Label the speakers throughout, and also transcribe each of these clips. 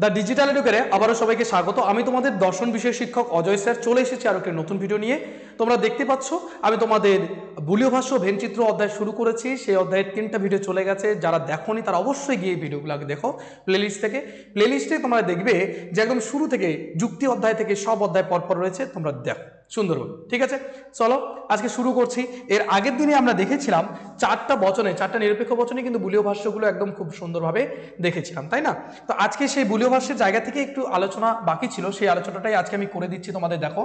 Speaker 1: The digital এডুকেরে আবারও সবাইকে স্বাগত। আমি তোমাদের দর্শন বিষয়ের শিক্ষক অজয় স্যার, চলে এসেছি আরও একটি নতুন ভিডিও নিয়ে। তোমরা দেখতে পাচ্ছ, আমি তোমাদের বুলীয় ভাষ্য ভেনচিত্র অধ্যায় শুরু করেছি। সেই অধ্যায়ের তিনটা ভিডিও চলে গেছে। যারা দেখোনি তারা অবশ্যই গিয়ে এই ভিডিওগুলো আগে দেখো প্লেলিস্ট থেকে। প্লেলিস্টে তোমরা দেখবে যে একদম শুরু থেকে যুক্তি অধ্যায় থেকে সব অধ্যায় পরপর রয়েছে, তোমরা দেখো। সুন্দরভাবে ঠিক আছে? চলো, আজকে শুরু করছি। এর আগের দিনে আমরা দেখেছিলাম চারটা বচনে, চারটা নিরপেক্ষ বচনে কিন্তু বুলীয় ভাষ্যগুলো একদম খুব সুন্দরভাবে দেখেছিলাম, তাই না? তো আজকে সেই বুলীয় ভাষ্যের জায়গা থেকে একটু আলোচনা বাকি ছিল, সেই আলোচনাটাই আজকে আমি করে দিচ্ছি তোমাদের, দেখো।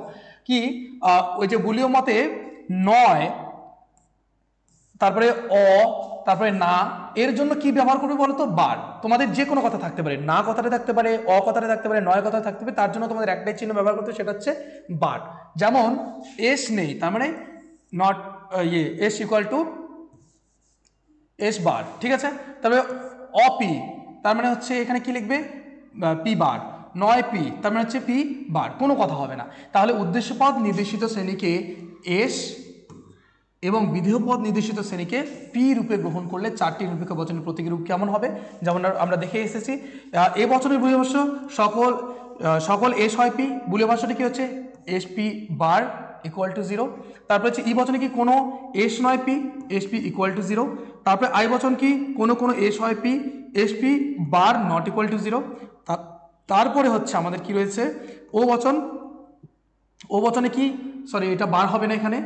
Speaker 1: কি? ওই যে বুলীয় মতে নয় তারপরে অ, তারপরে না, এর জন্য কি ব্যবহার করবে বলো তো বার। তোমাদের যে কোনো কথা থাকতে পারে। না কথাটা থাকতে পারে, অ কথাটা থাকতে পারে, নয় কথা থাকতে পারে, তার জন্য তোমাদের একটাই চিহ্ন ব্যবহার করতে সেটা হচ্ছে বার। যেমন, এস নেই, তার মানে নট ইয়ে S equal to S bar. ঠিক আছে? তারপরে অপি তার মানে হচ্ছে এখানে কি লিখবে? P bar. নয় পি, তার মানে হচ্ছে পি বার। কোনো কথা হবে না। তাহলে উদ্দেশ্যপদ নির্দেশিত শ্রেণীকে এস এবং বিধেয়পদ নির্দেশিত শ্রেণীকে পি রূপে গ্রহণ করলে চারটি নিরপেক্ষ বচনের প্রতীকী রূপ কেমন হবে? যেমন আমরা দেখে এসেছি এ বচনের ভাষ্য সকল সকল এস হয় পি বুলিয় ভাষ্যটা কি হচ্ছে? S P bar equal to zero তারপরে হচ্ছে ই বচনে কি কোনো এস নয় P S P equal to zero তারপরে আই বচন কি? কোনো কোনো এস হয় P S P bar not equal to zero তারপরে হচ্ছে আমাদের কি রয়েছে? ও বচন, ও বচনে কি? সরি এটা বার হবে না এখানে।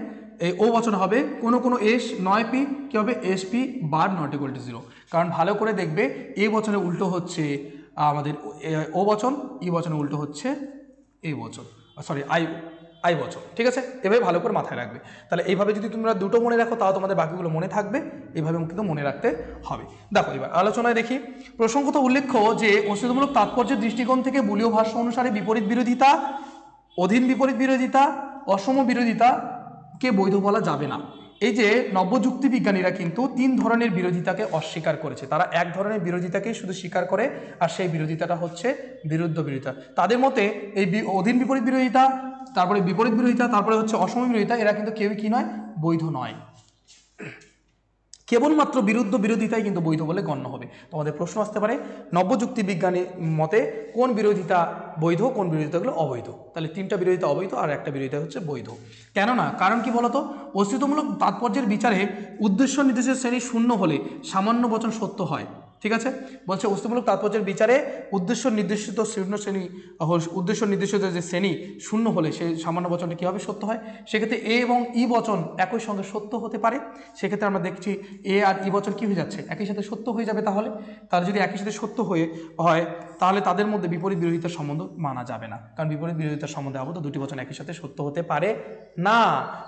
Speaker 1: এই ও বচন হবে কোনো কোনো এস নয় পি, কি হবে? S P bar not equal to zero কারণ ভালো করে দেখবে, এ বচনে উল্টো হচ্ছে আমাদের ও বচন, ই বচনে উল্টো হচ্ছে এ বচন সরি আই আই বচন, ঠিক আছে? এভাবে ভালো করে মাথায় রাখবে। তাহলে এইভাবে যদি তোমরা দুটো মনে রাখো, তাও তোমাদের বাকিগুলো মনে থাকবে এইভাবে কিন্তু মনে রাখতে হবে। দেখো, এবার আলোচনায় দেখি। প্রসঙ্গত উল্লেখ্য যে, অস্তিত্বমূলক তাৎপর্যের দৃষ্টিকোণ থেকে বুলীয় ভাষ্য অনুসারে বিপরীত বিরোধিতা, অধীন বিপরীত বিরোধিতা, অসম বিরোধিতাকে বৈধ বলা যাবে না। এই যে নব্যযুক্তি বিজ্ঞানীরা কিন্তু তিন ধরনের বিরোধিতাকে অস্বীকার করেছে। তারা এক ধরনের বিরোধিতাকেই শুধু স্বীকার করে আর সেই বিরোধিতাটা হচ্ছে বিরুদ্ধ বিরোধিতা। তাদের মতে এই অধীন বিপরীত বিরোধিতা, তারপরে বিপরীত বিরোধিতা, তারপরে হচ্ছে অসম বিরোধিতা, এরা কিন্তু কেউই কি নয়, বৈধ নয়। কেবলমাত্র বিরুদ্ধ বিরোধিতাই কিন্তু বৈধ বলে গণ্য হবে। তোমাদের প্রশ্ন আসতে পারে নব্যযুক্তি বিজ্ঞানী মতে কোন বিরোধিতা বৈধ, কোন বিরোধিতাগুলো অবৈধ? তাহলে তিনটা বিরোধিতা অবৈধ আর একটা বিরোধিতা হচ্ছে বৈধ। কেননা, কারণ কি বলতো? অস্তিত্বমূলক তাৎপর্যের বিচারে উদ্দেশ্য নির্দেশের শ্রেণি শূন্য হলে সামান্য বচন সত্য হয়। ঠিক আছে? বলছে অস্তিত্বমূলক তাৎপর্যের বিচারে উদ্দেশ্য নির্দেশিত শূন্য শ্রেণি উদ্দেশ্য নির্দেশিত যে শ্রেণি শূন্য হলে সে সামান্য বচনটা কীভাবে সত্য হয়? সেক্ষেত্রে এ এবং ই বচন একই সঙ্গে সত্য হতে পারে। সেক্ষেত্রে আমরা দেখছি এ আর ই বচন কী হয়ে যাচ্ছে? একই সাথে সত্য হয়ে যাবে তাহলে? তার যদি একই সাথে সত্য হয়ে হয়, তাহলে তাদের মধ্যে বিপরীত বিরোধিতার সম্বন্ধ মানা যাবে না। কারণ বিপরীত বিরোধিতার সম্বন্ধে আবদ্ধ দুটি বচন একই সাথে সত্য হতে পারে না।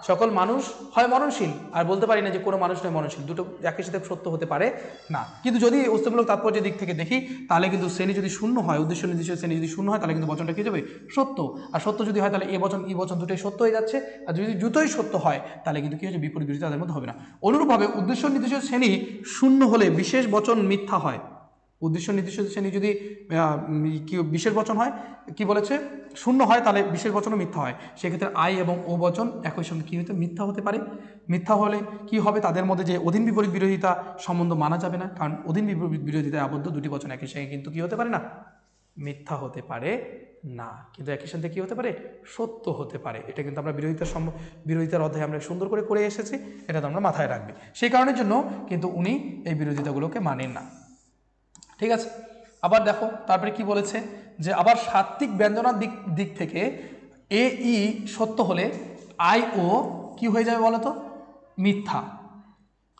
Speaker 1: সকল মানুষ হয় মননশীল আর বলতে পারি না যে কোনো মানুষ নয় মননশীল দুটো একই সাথে সত্য হতে পারে না। কিন্তু যদি অস্তিত্বমূলক তাৎপর্যের দিক থেকে দেখি, তাহলে কিন্তু শ্রেণি যদি শূন্য হয়, উদ্দেশ্য নির্দিষ্ট শ্রেণি যদি শূন্য হয়, তাহলে কিন্তু বচনটা কি যাবে? সত্য। আর সত্য যদি হয়, তাহলে এ বচন, ই বচন দুটোই সত্য হয়ে যাচ্ছে। আর যদি দুটোই সত্য হয়, তাহলে কিন্তু কি হচ্ছে বিপরীত বিরোধী তাদের মধ্যে হবে না। অনুরূপভাবে উদ্দেশ্য নির্দিষ্ট শ্রেণি শূন্য হলে বিশেষ বচন মিথ্যা হয়। উদ্দেশ্য নির্দিষ্ট শ্রেণি যদি বিশেষ বচন হয়, কি বলেছে? শূন্য হয়, তাহলে বিশেষ বচনও মিথ্যা হয়। সেক্ষেত্রে আই এবং ও বচন একই সঙ্গে কী হতে, মিথ্যা হতে পারে। মিথ্যা হলে কি হবে? তাদের মধ্যে যে অধীন বিপরীত বিরোধিতা সম্বন্ধ মানা যাবে না, কারণ অধীন বিপরীত বিরোধিতায় আবদ্ধ দুটি বচন একই সঙ্গে কিন্তু কি হতে পারে না? মিথ্যা হতে পারে না। কিন্তু একই সাথে কী হতে পারে? সত্য হতে পারে। এটা কিন্তু আমরা বিরোধিতার সম বিরোধিতার অধ্যায়ে আমরা সুন্দর করে করে এসেছি, এটা তো আমরা মাথায় রাখবে। সেই কারণের জন্য কিন্তু উনি এই বিরোধিতাগুলোকে মানেন না। ঠিক আছে? আবার দেখো, তারপরে কি বলেছে? যে আবার সাত্ত্বিক ব্যঞ্জনার দিক দিক থেকে এ ই সত্য হলে আই ও কি হয়ে যাবে বলো তো? মিথ্যা।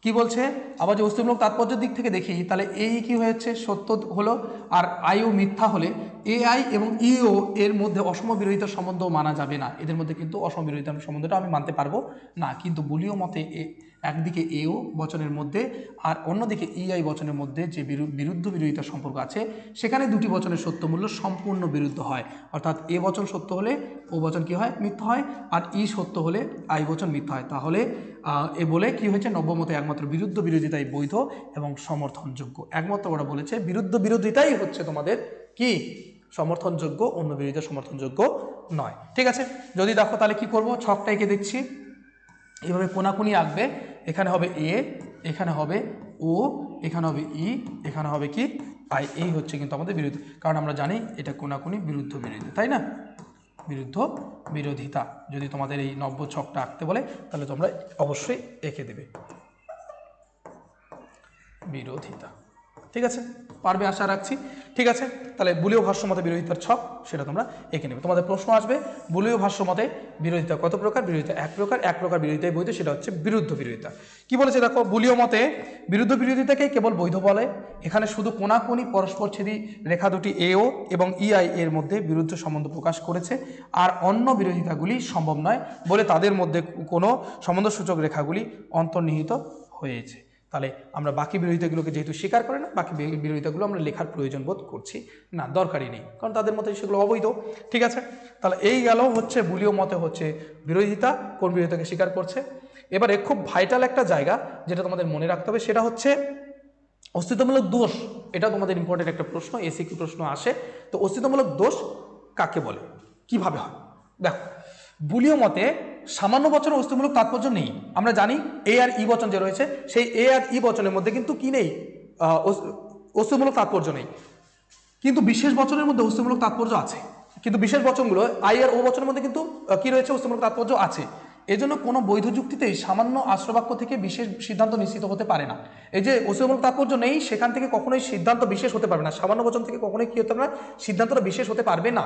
Speaker 1: কি বলছে? আবার যে অস্তিমূলক তাৎপর্যের দিক থেকে দেখি, তাহলে এই কি হয়েছে? সত্য হলো আর আইও মিথ্যা হলে এ আই এবং ইও এর মধ্যে অসম বিরোধিতার সম্বন্ধ মানা যাবে না। এদের মধ্যে কিন্তু অসম বিরোধিতার সম্বন্ধটা আমি মানতে পারব না। কিন্তু বলীয় মতে এ, একদিকে এও বচনের মধ্যে আর অন্যদিকে ইআই বচনের মধ্যে যে বিরু- বিরুদ্ধ বিরোধিতার সম্পর্ক আছে, সেখানে দুটি বচনের সত্যমূল্য সম্পূর্ণ বিরুদ্ধ হয়। অর্থাৎ এ বচন সত্য হলে ও বচন কি হয়? মিথ্যা হয় আর ই সত্য হলে আই বচন মিথ্যা হয়। তাহলে এ বলে কি হয়েছে? নব্যমতে একমাত্র বিরুদ্ধ বিরোধিতাই বৈধ এবং সমর্থনযোগ্য। একমাত্র ওরা বলেছে বিরুদ্ধ বিরোধিতাই হচ্ছে তোমাদের কি? সমর্থনযোগ্য অন্য বিরোধিতা সমর্থনযোগ্য নয়। ঠিক আছে? যদি দেখো তাহলে কি করব? ছকটা এঁকে দিচ্ছি। এইভাবে কোনাকুনি আঁকবে। এখানে হবে এ, এখানে হবে ও, এখানে হবে ই, এখানে হবে কি? আই এই হচ্ছে কিন্তু আমাদের বিরোধী। কারণ আমরা জানি এটা কোনাকুনি বিরুদ্ধ বিরোধী, তাই না? বিরুদ্ধ বিরোধিতা। যদি তোমাদের এই নব্য ছকটা আঁকতে বলে, তাহলে তোমরা অবশ্যই এঁকে দেবে। বিরোধিতা। ঠিক আছে? পারবে আশা রাখছি। ঠিক আছে? তাহলে বুলীয় ভাষ্যমতে বিরোধিতার ছক, সেটা তোমরা এঁকে নেবে। তোমাদের প্রশ্ন আসবে, বুলীয় ভাষ্যমতে বিরোধিতা কত প্রকার? বিরোধিতা এক প্রকার এক প্রকার বিরোধিতায় বৈধ, সেটা হচ্ছে বিরুদ্ধ বিরোধিতা। কি বলেছে দেখো? বুলীয় মতে বিরুদ্ধ বিরোধিতাকে কেবল বৈধ বলে। এখানে শুধু কোনাকুনি, পরস্পর ছেদি, রেখা দুটি এও এবং ইআই এর মধ্যে বিরুদ্ধ সম্বন্ধ প্রকাশ করেছে। আর অন্য বিরোধিতাগুলি সম্ভব নয় বলে তাদের মধ্যে কোনো সম্বন্ধসূচক রেখাগুলি অন্তর্নিহিত হয়েছে। তাহলে আমরা বাকি বিরোধিতাগুলোকে যেহেতু স্বীকার করে না, বাকি বিরোধিতাগুলো আমরা লেখার প্রয়োজন বোধ করছি। না, দরকারই নেই, কারণ তাদের মতে সেগুলো অবৈধ। ঠিক আছে? তাহলে এই গেল হচ্ছে বুলীয় মতে হচ্ছে বিরোধিতা, কোন বিরোধিতাকে স্বীকার করছে। এবারে খুব ভাইটাল একটা জায়গা যেটা তোমাদের মনে রাখতে হবে, সেটা হচ্ছে অস্তিত্বমূলক দোষ। এটা তোমাদের ইম্পর্টেন্ট একটা প্রশ্ন এসি কি প্রশ্ন আসে। তো অস্তিত্বমূলক দোষ কাকে বলে? কীভাবে হয়? দেখো বুলীয় মতে সামান্য বচনের অস্তিত্বমূলক তাৎপর্য নেই। আমরা জানি এ আর ই বচন যে রয়েছে সেই এ আর ই বচনের মধ্যে কিন্তু কি নেই? আহ, অস- অস্তিত্বমূলক তাৎপর্য নেই। কিন্তু বিশেষ বচনের মধ্যে অস্তিত্বমূলক তাৎপর্য আছে। কিন্তু বিশেষ বচনগুলো আই আর ও বচনের মধ্যে কিন্তু কি রয়েছে? অস্তিত্বমূলক তাৎপর্য আছে। এজন্য কোনো বৈধ যুক্তিতেই সামান্য আশ্রবাক্য থেকে বিশেষ সিদ্ধান্ত নিশ্চিত হতে পারে না। এই যে অস্তিত্বমূলক তাৎপর্য নেই সেখান থেকে কখনোই সিদ্ধান্ত বিশেষ হতে পারবে না। সামান্য বচন থেকে কখনোই কি হতে পারে না? সিদ্ধান্তটা বিশেষ হতে পারবে না।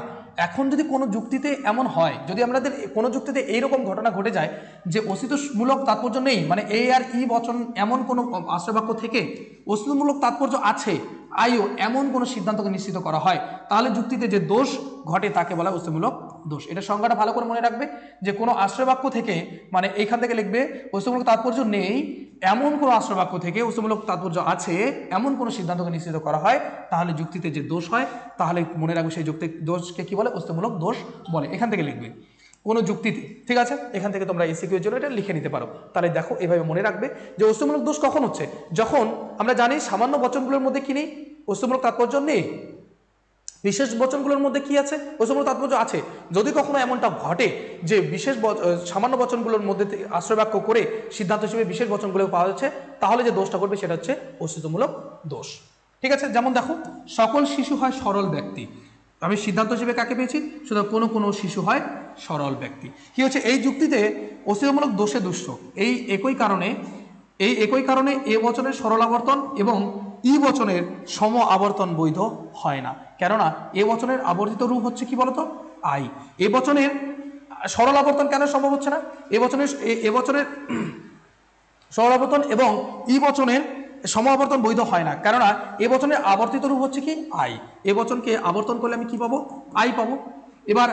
Speaker 1: এখন যদি কোনো যুক্তিতে এমন হয়, যদি আমাদের কোনো যুক্তিতে এইরকম ঘটনা ঘটে যায় যে অস্তিত্বমূলক তাৎপর্য নেই মানে এ আর ই বচন এমন কোনো আশ্রয়বাক্য থেকে অস্তিত্বমূলক তাৎপর্য আছে, আইও এমন কোনো সিদ্ধান্তকে নিশ্চিত করা হয়, তাহলে যুক্তিতে যে দোষ ঘটে তাকে বলা অস্তিত্বমূলক দোষ। এটা সংজ্ঞাটা ভালো করে মনে রাখবে যে কোনো আশ্রয়বাক্য থেকে মানে এইখান থেকে লিখবে অস্তিত্বমূলক তাৎপর্য নেই, এমন কোনো আশ্রয়বাক্য থেকে অস্তিত্বমূলক তাৎপর্য আছে, এমন কোনো সিদ্ধান্তকে নিশ্চিত করা হয়, তাহলে যুক্তিতে যে দোষ হয়, তাহলে মনে রাখবে সেই যুক্তি, দোষকে কি বলে? অস্তিত্বমূলক দোষ বলে। এখান থেকে লিখবে। কোনো যুক্তিতে, ঠিক আছে? এখান থেকে তোমরা এসিকিউ এর জন্য এটা লিখে নিতে পারো। তাহলে দেখো, এভাবে মনে রাখবে যে অস্তিত্বমূলক দোষ কখন হচ্ছে? যখন আমরা জানি সামান্য বচনগুলোর মধ্যে কি নেই? তাৎপর্য নেই। বিশেষ বচনগুলোর মধ্যে কি আছে? অস্তিত্বমূলক তাৎপর্য আছে। যদি কখনো এমনটা ঘটে যে বিশেষ সামান্য বচনগুলোর মধ্যে থেকে আশ্রয়বাক্য করে সিদ্ধান্ত হিসেবে বিশেষ বচনগুলো পাওয়া যাচ্ছে, তাহলে যে দোষটা করবে সেটা হচ্ছে অস্তিত্বমূলক দোষ। ঠিক আছে? যেমন দেখো, সকল শিশু হয় সরল ব্যক্তি। আমি সিদ্ধান্ত হিসেবে কাকে পেয়েছি? শুধু কোনো কোনো শিশু হয় সরল ব্যক্তি। কি হচ্ছে? এই যুক্তিতে অস্তিত্বমূলক দোষে দুষ্ট। এই একই কারণে, এই একই কারণে এ বচনের সরল আবর্তন এবং ই বচনের সম আবর্তন বৈধ হয় না। কেননা, এ বচনের আবর্তিত রূপ হচ্ছে কি বলতো? আই। এ বচনের সরল আবর্তন কেন সম্ভব হচ্ছে না? এ বচনের, এ- বচনের সরল আবর্তন এবং ই বচনের সম আবর্তন বৈধ হয় না। কেননা, এ বচনের আবর্তিত রূপ হচ্ছে কি? আই। এ বচনকে আবর্তন করলে আমি কি পাবো? আই পাবো। এবার,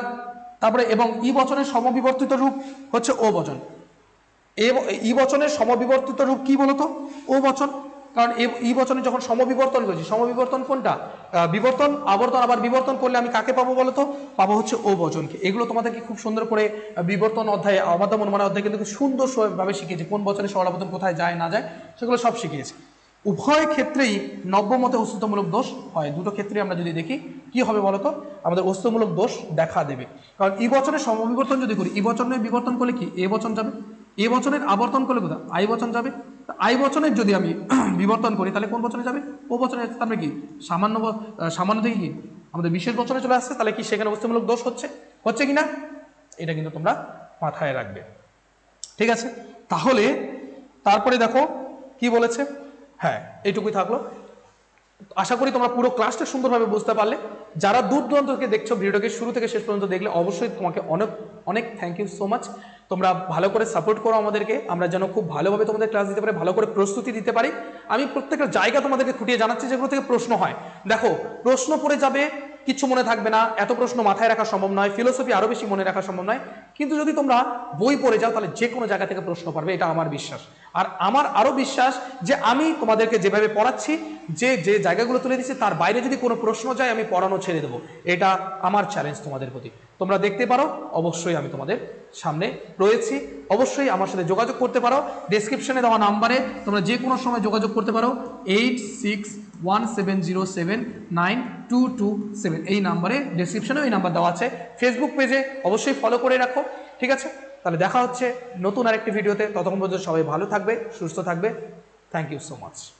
Speaker 1: তারপরে, এবং ই বচনের সমবিবর্তিত রূপ হচ্ছে ও বচন। এ ই বচনের সমবিবর্তিত রূপ কি বলতো? ও বচন। কারণ এ ই বচনে যখন সমবিবর্তন করেছি সমবিবর্তন কোনটা? বিবর্তন, আবর্তন, আবার বিবর্তন করলে আমি কাকে পাবো বলতো? পাবো হচ্ছে ও বচনকে। এগুলো তোমাদেরকে খুব সুন্দর করে বিবর্তন অধ্যায়ে, অবাধ মনমানা অধ্যায় কিন্তু খুব সুন্দর ভাবে শিখিয়েছে, কোন বচনে সরলাবর্তন কোথায় যায়, না যায়, সেগুলো সব শিখিয়েছে। উভয় ক্ষেত্রেই নব্যমতে অস্তিত্বমূলক দোষ হয়। দুটো ক্ষেত্রে আমরা যদি দেখি, কি হবে বলতো? আমাদের অস্তিত্বমূলক দোষ দেখা দেবে। কারণ ই বচনের সমবিবর্তন যদি করি, ই বচনের বিবর্তন করলে কি? এ বচন যাবে। এ বচনের আবর্তন করলে কোথায়? আই বচন যাবে। আই বচনের যদি আমি বিবর্তন করি, তাহলে কোন বচনে যাবে? ও বচনে তারপরে কি? সামান্য সামান্য থেকে কি? আমাদের বিশেষ বচনে চলে আসছে, তাহলে কি সেখানে অস্তিত্বমূলক দোষ হচ্ছে? হচ্ছে কি না এটা কিন্তু তোমরা মাথায় রাখবে। ঠিক আছে? তাহলে, তারপরে দেখো, কি বলেছে? হ্যাঁ এইটুকুই থাকল। আশা করি তোমরা পুরো ক্লাসটা সুন্দরভাবে বুঝতে পারলে। যারা দূর দূরান্ত থেকে দেখছ, ভিডিওটাকে শুরু থেকে শেষ পর্যন্ত দেখলে অবশ্যই তোমাকে অনেক অনেক থ্যাংক ইউ সো মাচ তোমরা ভালো করে সাপোর্ট করো আমাদেরকে, আমরা যেন খুব ভালোভাবে তোমাদের ক্লাস দিতে পারি, ভালো করে প্রস্তুতি দিতে পারি। আমি প্রত্যেকটা জায়গা তোমাদেরকে খুঁটিয়ে জানাচ্ছি যেগুলো থেকে প্রশ্ন হয়। দেখো, প্রশ্ন পড়ে যাবে কিচ্ছু মনে থাকবে না, এত প্রশ্ন মাথায় রাখা সম্ভব নয় ফিলোসফি আরও বেশি মনে রাখা সম্ভব নয়। কিন্তু যদি তোমরা বই পড়ে যাও, তাহলে যে কোনো জায়গা থেকে প্রশ্ন পারবে এটা আমার বিশ্বাস। আর আমার আরও বিশ্বাস যে আমি তোমাদেরকে যেভাবে পড়াচ্ছি, যে যে জায়গাগুলো তুলে দিচ্ছি তার বাইরে যদি কোনো প্রশ্ন যায়, আমি পড়ানো ছেড়ে দেবো। এটা আমার চ্যালেঞ্জ তোমাদের প্রতি। তোমরা দেখতে পারো, অবশ্যই আমি তোমাদের সামনে রয়েছি। অবশ্যই আমার সাথে যোগাযোগ করতে পারো। ডেসক্রিপশনে দেওয়া নাম্বারে তোমরা যে কোনো সময় যোগাযোগ করতে পারো। Eight six one seven zero seven nine two two seven এই নাম্বারে ডিসক্রিপশনে ওই নাম্বার দেওয়া আছে। ফেসবুক পেজে অবশ্যই ফলো করে রাখো, ঠিক আছে? তাহলে দেখা হচ্ছে নতুন আরেকটি ভিডিওতে ততক্ষণ পর্যন্ত সবাই ভালো থাকবে, সুস্থ থাকবে। Thank you so much